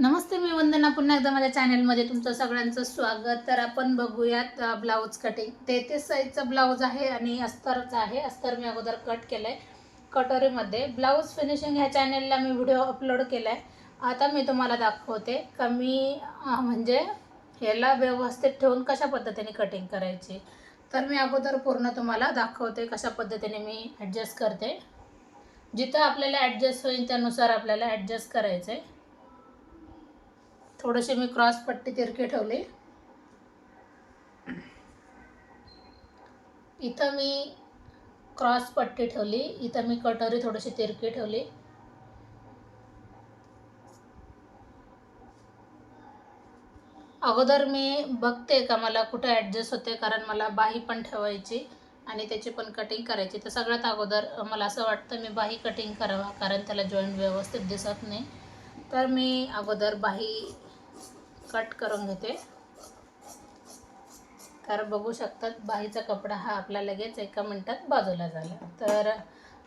नमस्ते मी वंदना. पुन्हा एकदा माझ्या चॅनलमध्ये तुमचं सगळ्यांचं स्वागत. तर आपण बघूयात ब्लाऊज कटिंग तेहतीस साईजचा ब्लाऊज आहे आणि अस्तरचा आहे. अस्तर मी अगोदर कट केलं आहे कटोरीमध्ये. ब्लाऊज फिनिशिंग ह्या चॅनलला मी व्हिडिओ अपलोड केला आहे आता मी तुम्हाला दाखवते का मी म्हणजे ह्याला व्यवस्थित ठेवून कशा पद्धतीने कटिंग करायची. तर मी अगोदर पूर्ण तुम्हाला दाखवते कशा पद्धतीने मी ॲडजस्ट करते. जिथं आपल्याला ॲडजस्ट होईल त्यानुसार आपल्याला ॲडजस्ट करायचं आहे थोडीशी मी क्रॉस पट्टी तिरकी ठेवली. इथं मी क्रॉस पट्टी ठेवली. इथं मी कटोरी थोडीशी तिरकी ठेवली. अगोदर मी बघते का मला कुठं ॲडजस्ट होते कारण मला बाही पण ठेवायची आणि त्याची पण कटिंग करायची. तर सगळ्यात अगोदर मला असं वाटतं मी बाही कटिंग करावा कारण त्याला जॉईंट व्यवस्थित दिसत नाही. तर मी अगोदर बाही कट करून घेते. तर बघू शकतात बाहीचा कपडा हा आपला लगेच एका मिनटात बाजूला झाला. तर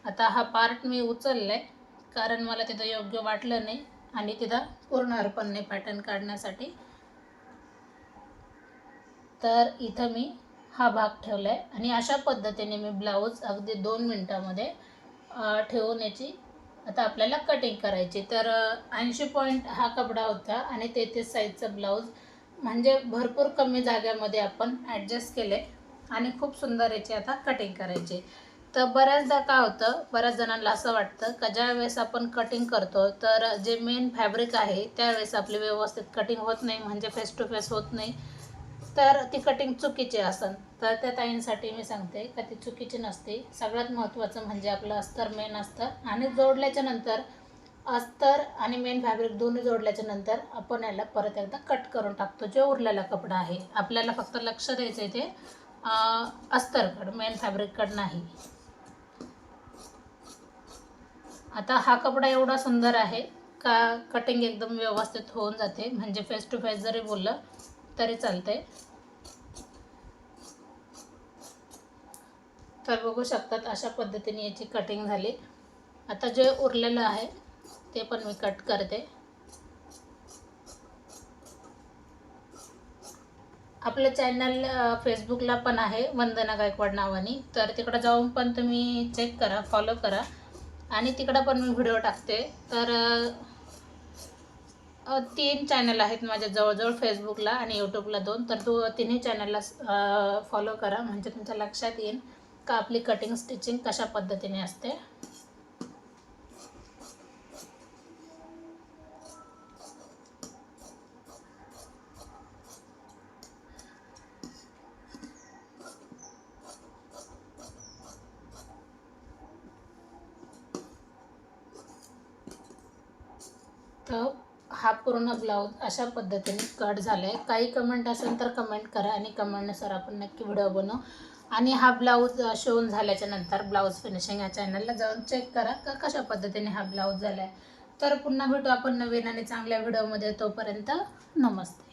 आता हा पार्ट मी उचलला आहे कारण मला तिथं योग्य वाटलं नाही आणि तिथं पूर्ण अर्पण नाही पॅटर्न काढण्यासाठी. तर इथं मी हा भाग ठेवला आहे आणि अशा पद्धतीने मी ब्लाऊज अगदी दोन मिनटामध्ये ठेवून याची आता आपल्याला कटिंग करायची तर ऐंशी पॉईंट हा कपडा होता आणि तेहतीस साईजचा ब्लाऊज म्हणजे भरपूर कमी जाग्यामध्ये आपण ॲडजस्ट केले आणि खूप सुंदर याची आता कटिंग करायची तर बऱ्याचदा काय होतं बऱ्याच जणांना असं वाटतं का ज्या वेळेस आपण कटिंग करतो तर जे मेन फॅब्रिक आहे त्यावेळेस आपली व्यवस्थित कटिंग होत नाही म्हणजे फेस टू फेस होत नाही. तर ती कटिंग चुकीची असन. तर त्या ताईंसाठी मी सांगते का ती चुकीची नसते. सगळ्यात महत्त्वाचं म्हणजे आपलं अस्तर मेन अस्तर आणि जोडल्याच्या नंतर अस्तर आणि मेन फॅब्रिक दोन्ही जोडल्याच्या नंतर आपण याला परत एकदा कट करून टाकतो. जो उरलेला कपडा आहे. आपल्याला फक्त लक्ष द्यायचं आहे ते अस्तरकडं मेन फॅब्रिककडं नाही. आता हा कपडा एवढा सुंदर आहे का कटिंग एकदम व्यवस्थित होऊन जाते. म्हणजे फेस टू फेस जरी बोललं तरी चालते तर बघू शकतात अशा पद्धतीने याची कटिंग झाली. आता जे उरलेलं आहे ते पण मी कट करते. आपलं चॅनल फेसबुकला पण आहे वंदना गायकवाड नावाने. तर तिकडं जाऊन पण तुम्ही चेक करा फॉलो करा. आणि तिकडं पण मी व्हिडिओ टाकते. तर तीन चॅनल आहेत माझ्या जवळजवळ फेसबुकला आणि यूट्यूबला दोन. तर दो तिन्ही चॅनलला फॉलो करा. म्हणजे तुमच्या लक्षात येईल. का आपली कटिंग स्टिचिंग कशा पद्धतीने असते? तर हा पूर्ण ब्लाऊज अशा पद्धतीने कट झाला आहे काही कमेंट असेल तर कमेंट करा आणि कमेंटनुसार आपण नक्की व्हिडिओ बनवू. आणि हा ब्लाऊज शिवून झाल्याच्यानंतर ब्लाऊज फिनिशिंग या चॅनलला जाऊन चेक करा का कशा पद्धतीने हा ब्लाऊज झाला आहे तर पुन्हा भेटू आपण नवीन आणि चांगल्या व्हिडिओमध्ये तोपर्यंत नमस्ते.